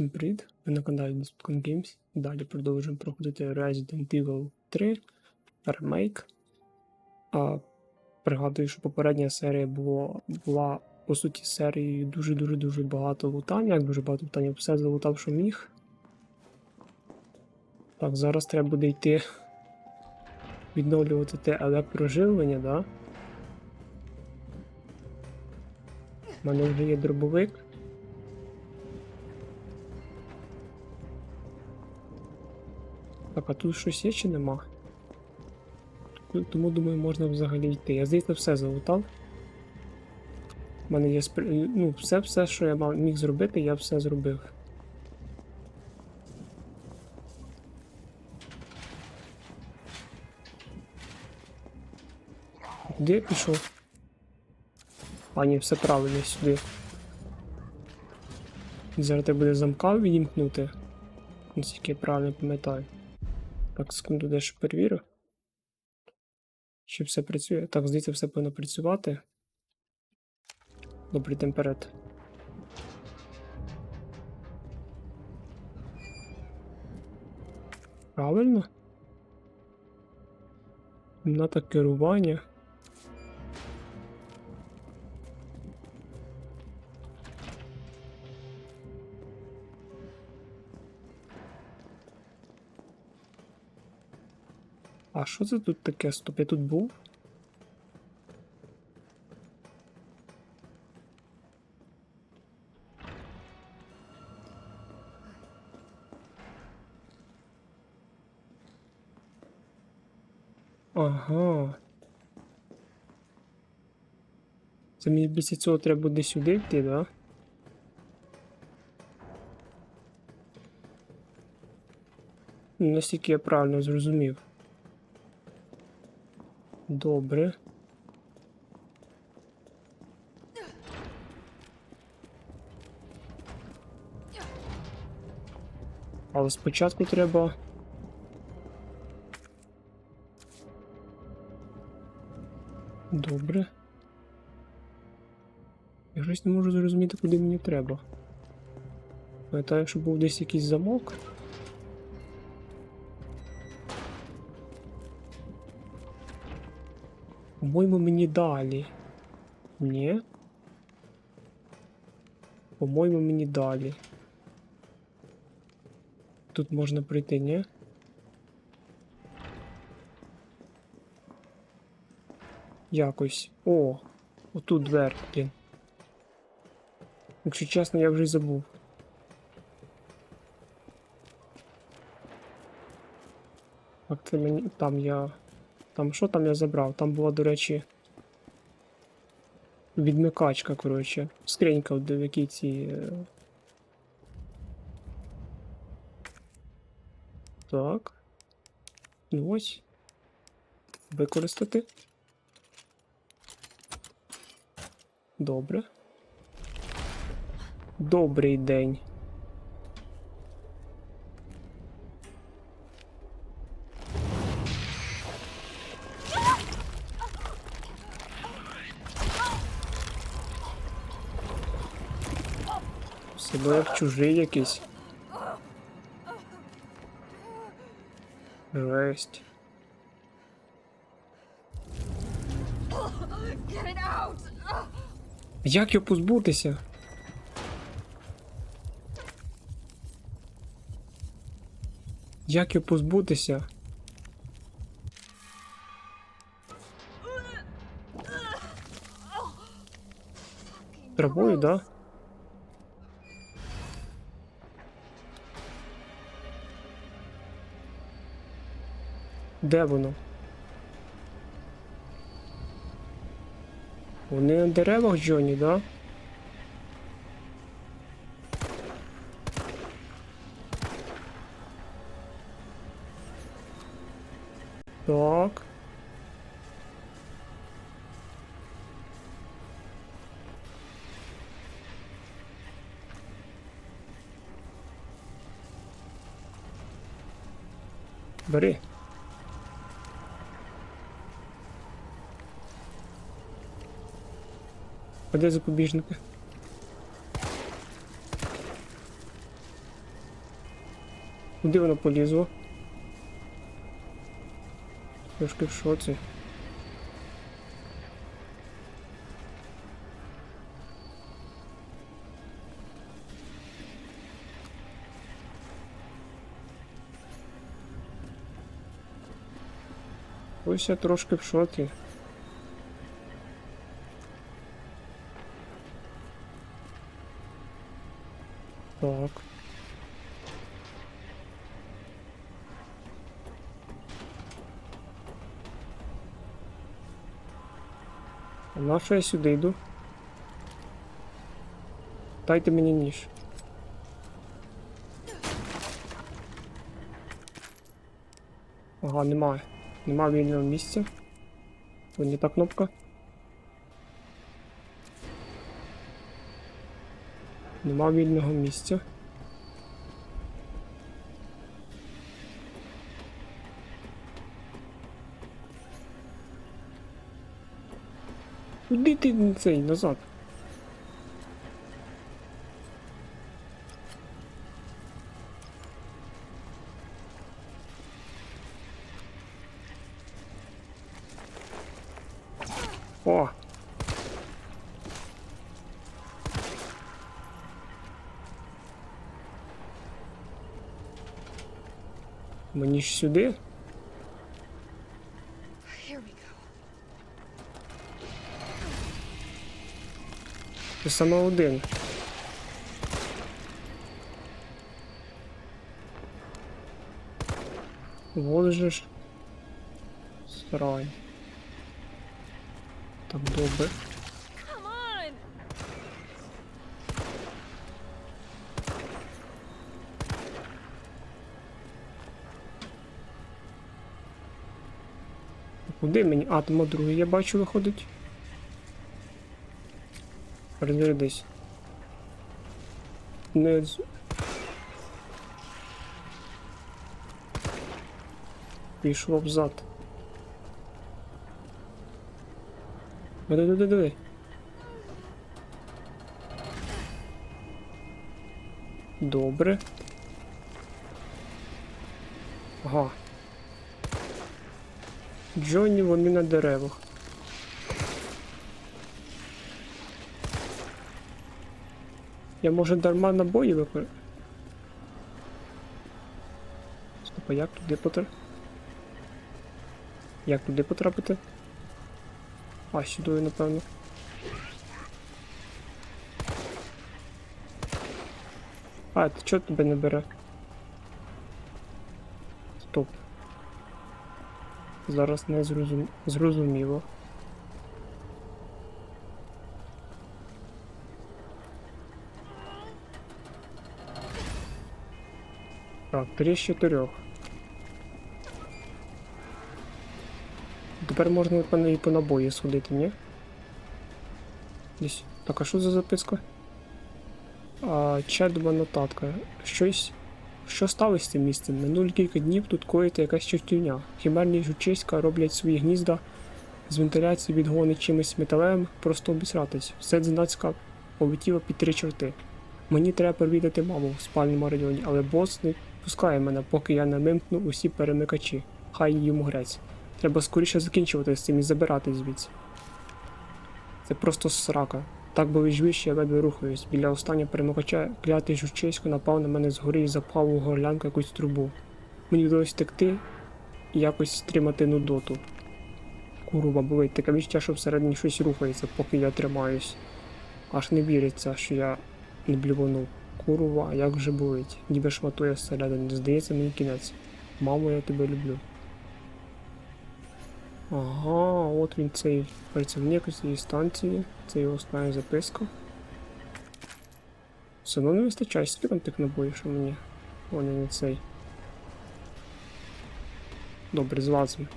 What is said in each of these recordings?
Усім привіт! Ви на каналі Despotcon Games. Далі продовжуємо проходити Resident Evil 3 Remake. А, пригадую, що попередня серія було, була по суті серією дуже-дуже-дуже багато лутання. Як дуже багато лутання, все залутав, що міг. Так, зараз треба буде йти відновлювати те електроживлення, да? У мене вже є дробовик. Так, а тут щось є чи нема? Тому думаю, можна взагалі йти. Я здається, все залутав. У мене є спр... ну, все, все, що я мав, міг зробити, я все зробив. Куди я пішов? А, ні, все правильно сюди. Зараз треба буде замка відімкнути. Наскільки я правильно пам'ятаю. Так, секунду дещо перевірю. Чи все працює? Так, здається, все повинно працювати. Добре, йдемо вперед. Правильно? Кімната керування. А що це тут таке? Стоп, я тут був? Ага. Це мені після цього треба буде сюди йти, да? Наскільки я правильно зрозумів. Добре. Але спочатку треба. Добре. Я щось не можу зрозуміти, куди мені треба. Пам'ятаю, що був десь якийсь замок. По-моєму, мені далі. Ні. По-моєму, мені далі. Тут можна прийти, ні? Якось. О! Отут дверки. Якщо чесно, я вже забув. Так, це мені. Там я. Там що там я забрав? Там була, до речі. Відмикачка, коротше. Скринька, в якій ці. е, Так. Ну ось. Використати. Добре. Добрий день. Себе як чужий якийсь. Жесть. Як його позбутися? Як його позбутися? Травою, да? Де воно? Вони на деревах Джоні, да? Так. Бери. А де запобіжники? Куди воно полізло? Трошки в шоці. Ось я трошки в шоці. Так. А я сюди йду? Дайте мені ніж. Ага, немає. Нема вільного місця. Ось не та кнопка. Нема вільного місця. Куди ти цей назад? Мені ж сюди? Ти саме один. Вот же ж. Срань. Так добре. Куди мені? А, там другий я бачу виходить. Розрядись. Не. Пішов взад. Диви, диви, диви. Добре. Ага. Джонні вони на деревах. Я може дарма набої випер. Стоп, а як туди потрапити? Як туди потрапити? А, сюди, напевно. А, ти чого тебе не бере? Стоп. Зараз не зрозум... зрозуміло. Так, три з чотирьох. Тепер можна і по набої сходити, ні? Десь. Так, а що за записка? А, чедова нотатка. Щось. Що сталося з цим місцем? Минулі кілька днів тут коїться якась чортівня. Хімерні жучиська роблять свої гнізда з вентиляції відгони чимось металевим, просто обісратись. Все знацька полетіло під три чорти. Мені треба провідати маму в спальному районі, але бос не пускає мене, поки я не вимкну усі перемикачі. Хай йому грець. Треба скоріше закінчувати з цим і забирати звідси. Це просто срака. Так що я ледве рухаюсь. Біля останнього перемикача клятий жучисько напав на мене згори і запав у горлянку якусь трубу. Мені вдалося втекти і якось стримати нудоту. Курва, болить, таке відчуття, що всередині щось рухається, поки я тримаюсь. Аж не віриться, що я не блюванув. Курва, як же болить. Ніби шматує всередині. Здається, мені кінець. Мамо, я тебе люблю. Ага, от він цей працівник цієї станції. Це його остання записка. Все одно не вистачає, скільки там тих набоїв, що мені. Вони не цей. Добре, злазимо.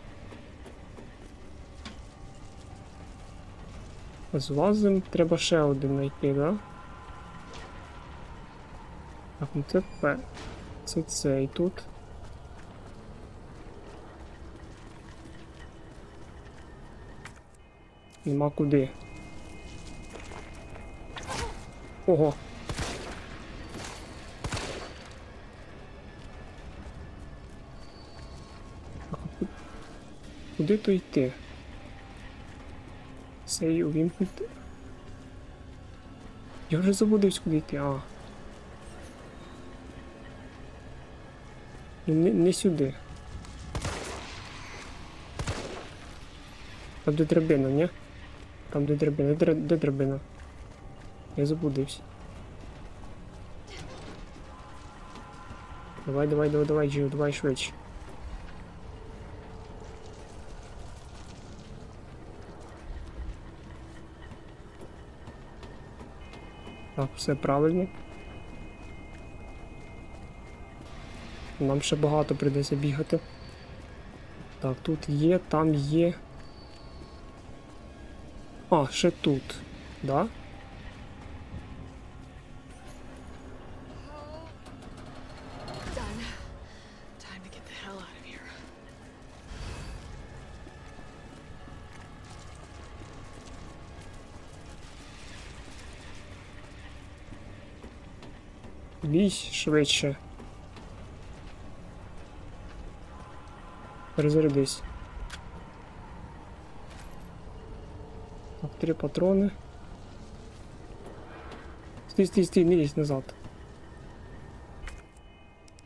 Злазим, треба ще один знайти, да? Так, ну це П. Це цей тут. Нема куди. Ого. Куди то йти? Сей увімкнути. Я вже забудусь куди йти, а. Не, не сюди. А де драбина, ні? Там де драбина. Де, драбина? Я заблудився. Давай, давай, давай, давай, Джио, давай швидше. Так, все правильно. Нам ще багато прийдеться бігати. Так, тут є, там є. А, ще тут. Да? Done. Time to Три патрони. Стій, стій, стій, не лізь назад.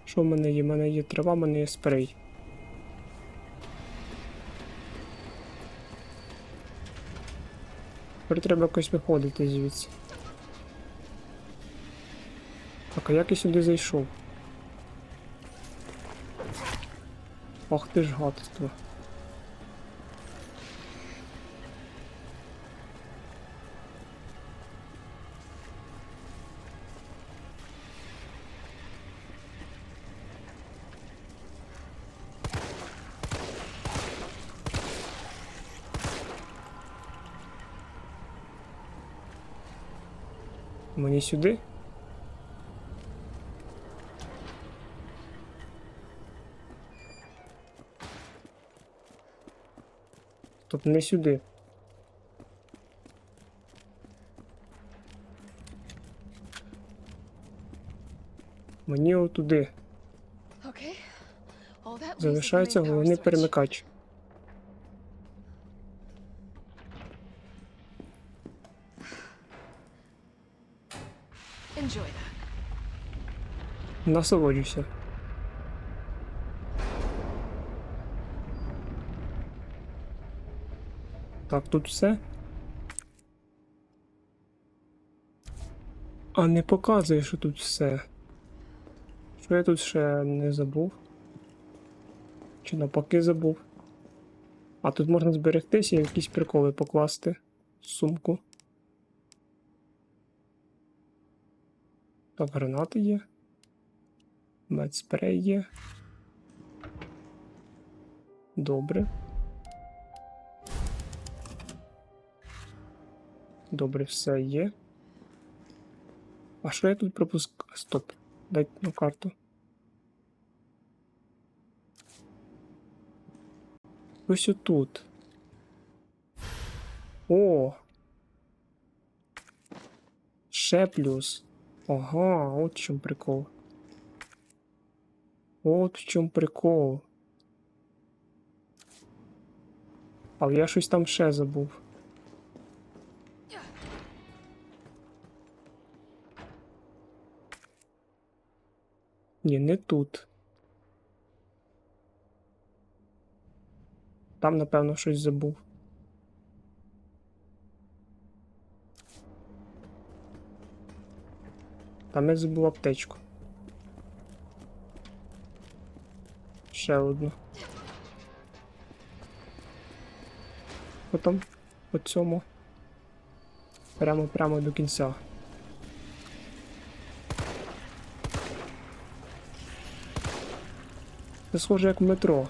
Що в мене є? У мене є трава, у мене є спрей. Тепер треба якось виходити звідси. Так, а як я сюди зайшов? Ах ти ж гадство. Мені сюди? Тобто не сюди. Мені отуди. Залишається головний перемикач. Насолоджуйся. Так, тут все. А не показує, що тут все. Що я тут ще не забув? Чи навпаки забув? А тут можна зберегтися і якісь приколи покласти в сумку. Так, гранати є. Медспрей є. Добре. Добре, все є. А що я тут пропускаю? Стоп. Дайте на карту. Ось отут. О! Ще плюс. Ага, от чому прикол. От в чому прикол. Але я щось там ще забув. Ні, не тут. Там, напевно, щось забув. Там я забув аптечку. Одну. Потім по цьому. Прямо прямо до кінця. Це схоже як в метро.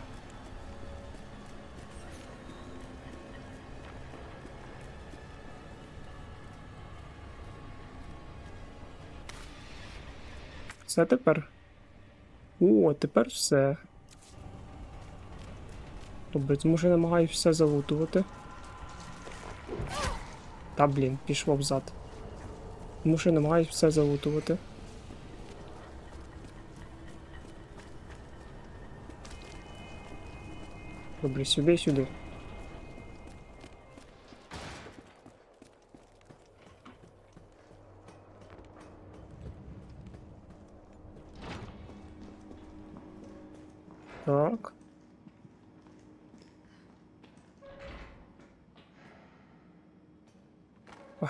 Все тепер. О, тепер все. Добре, Може намагаюся все залутувати. Та блін, пішло взад. Тому що намагаюся все залутувати. Добре, сюди, сюди.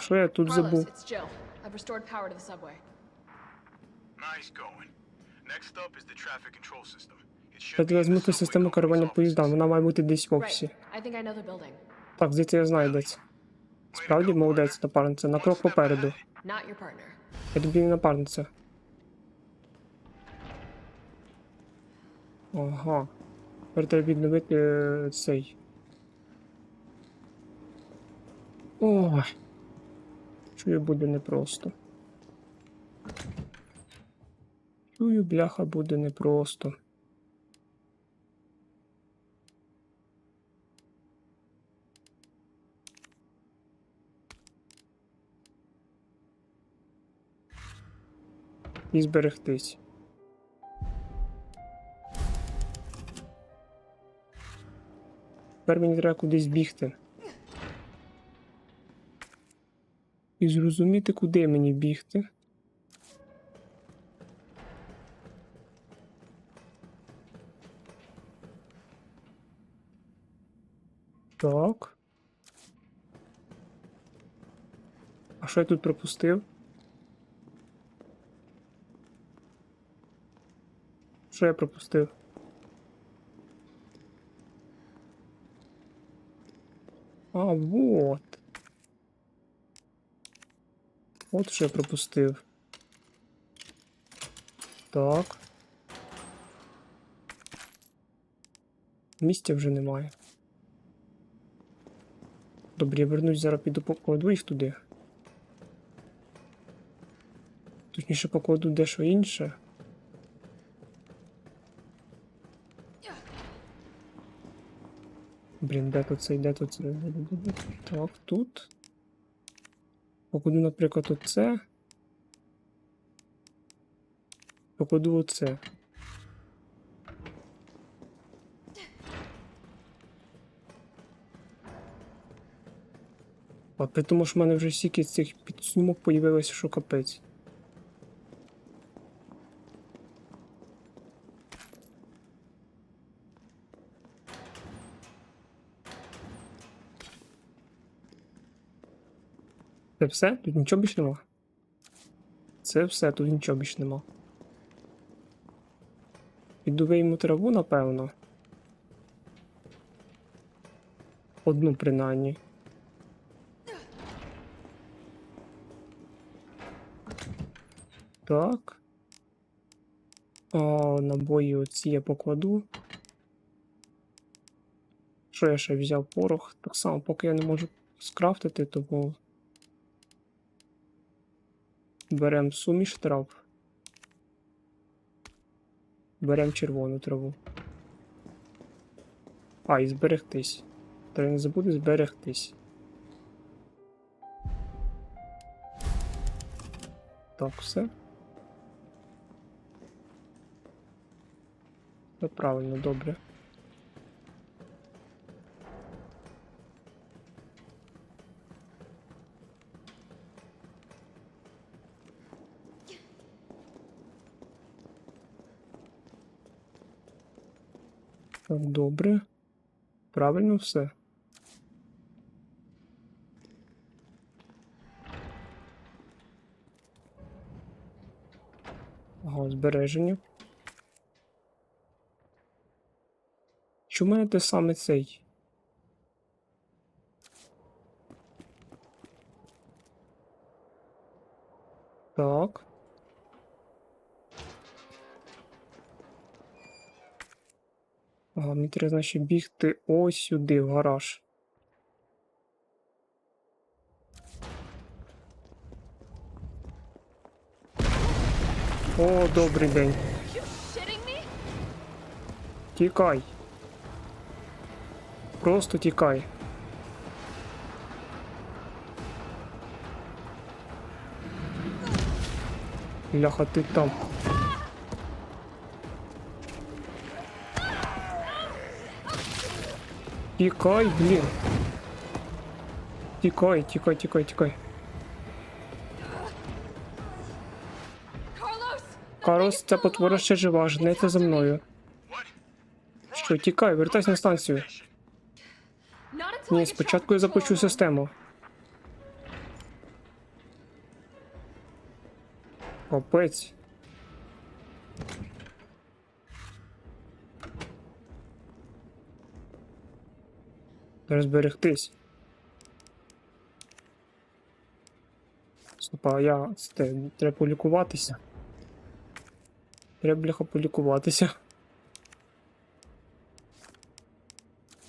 Що я тут забув? I've restored power to the subway. Nice going. Next up is the traffic control system. Я be тебе in the змути систему керування поїздами. Вона має бути десь в офісі. Так, звідси я знаю, де це. Справді молодець, напарниця. На крок попереду. Я тобі не напарниця. Ага. Тепер треба відновити е, цей. Ой. Чую, буде непросто. Чую, бляха, буде непросто. І зберегтись. Тепер мені треба кудись бігти. І зрозуміти, куди мені бігти. Так. А що я тут пропустив? Що я пропустив? А, вот. От що я пропустив. Так. Місця вже немає. Добре, я вернусь, зараз піду покладу їх туди. Точніше покладу дещо інше. Блін, де тут цей, де тут цей? Так, тут. Покладу, наприклад, оце. Покладу оце. А при тому, що в мене вже стільки цих підсумок появилося, що капець. Це все? Тут нічого більш нема. Це все, тут нічого більш нема. Піду вийму траву, напевно. Одну принаймні. Так. А, набої оці я покладу. Що я ще взяв порох? Так само, поки я не можу скрафтити, тому беремо суміш трав. Беремо червону траву. А, і зберегтись. Треба не забути зберегтись. Так, все. Все правильно, добре. Так, добре. Правильно все. Ага, збереження. Чому в мене те саме цей? Треба, значить, бігти ось сюди, в гараж. О, добрий день. Тікай. Просто тікай. Ляха, ти там. Тікай, блін. Тікай, тікай, тікай, тікай. Карлос, ця потвора ще жива, женеться за мною. Що, тікай, вертайся на станцію. Ні, спочатку я запущу систему. Капець. Зберегтись. Стоп, а я це, треба полікуватися. Треба бляха полікуватися.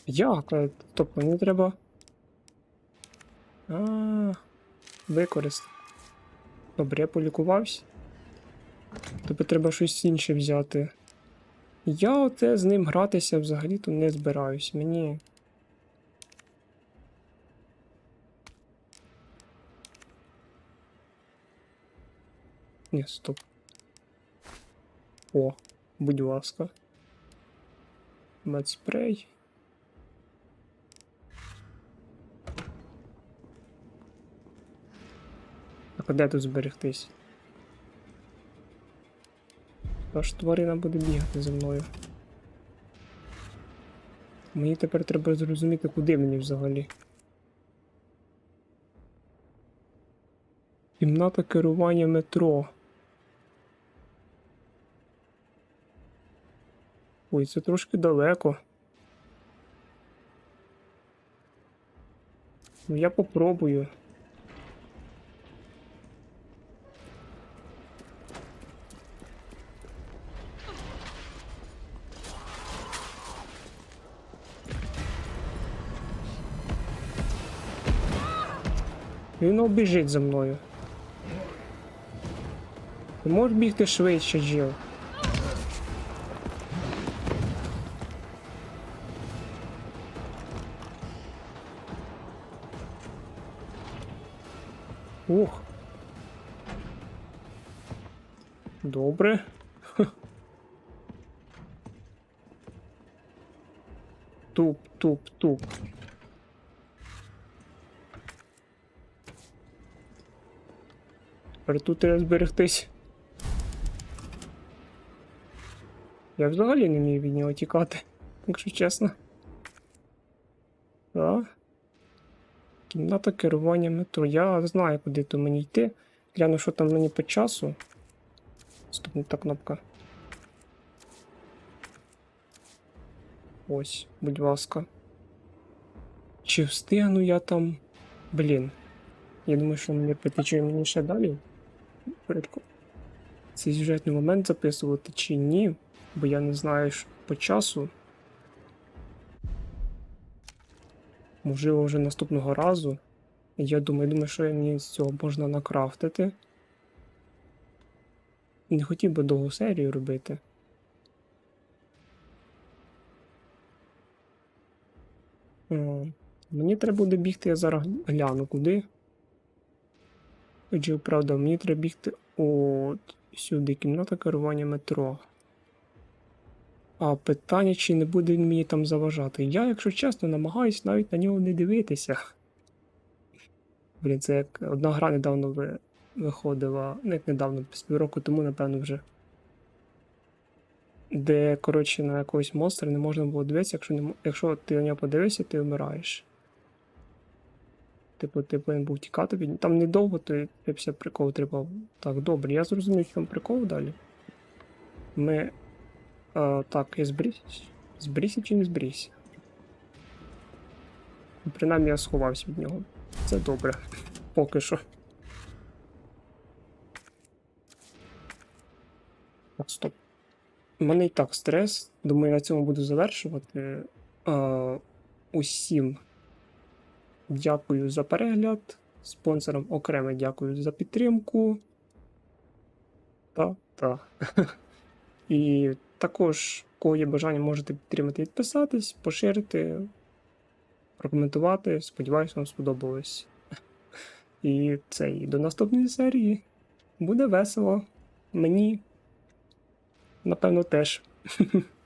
Як? Е, Тобто мені треба. А, використати. Добре, я полікувався. Тобто треба щось інше взяти. Я оце з ним гратися взагалі-то не збираюсь. Мені. Ні, стоп. О, будь ласка. Медспрей. Так, а де тут зберегтись? Та тварина буде бігати за мною. Мені тепер треба зрозуміти, куди мені взагалі. Кімната керування метро. Ой, це трошки далеко. Ну я попробую. Він обіжить за мною. Ти можеш бігти швидше, Джил? Туп, туп, туп. Тепер тут треба зберегтись. Я взагалі не вмію від нього тікати, якщо чесно. Так. Кімната керування метро. Я знаю, куди то мені йти. Гляну, що там мені по часу. Та кнопка. Ось, будь ласка. Чи встигну я там. Блін. Я думаю, що мені потече мені ще далі. Прикол. Цей сюжетний момент записувати чи ні, бо я не знаю по часу. Можливо, вже наступного разу. Я думаю, думаю, що мені з цього можна накрафтити. Не хотів би довгу серію робити. О, мені треба буде бігти, я зараз гляну куди. Отже, правда, мені треба бігти от сюди, кімната керування метро. А питання, чи не буде він мені там заважати. Я, якщо чесно, намагаюсь навіть на нього не дивитися. Блін, це як одна гра недавно виходила, ну як недавно, з півроку тому, напевно, вже. Де, коротше, на якогось монстра не можна було дивитися, якщо, не, якщо ти на нього подивишся, ти вмираєш. Типу, ти повинен був тікати від. Там недовго, то я все прикол треба. Так, добре, я зрозумів, в чому прикол далі. Ми. А, так, я збрігся. Збрігся чи не збрігся? Ну, Принаймні я сховався від нього. Це добре. Поки що. Так, стоп. У мене і так стрес. Думаю, на цьому буду завершувати. А, усім дякую за перегляд. Спонсорам окремо дякую за підтримку. Та, та. І також, кого є бажання, можете підтримати, підписатись, поширити, прокоментувати. Сподіваюсь, вам сподобалось. І це і до наступної серії. Буде весело. Мені, напевно, теж.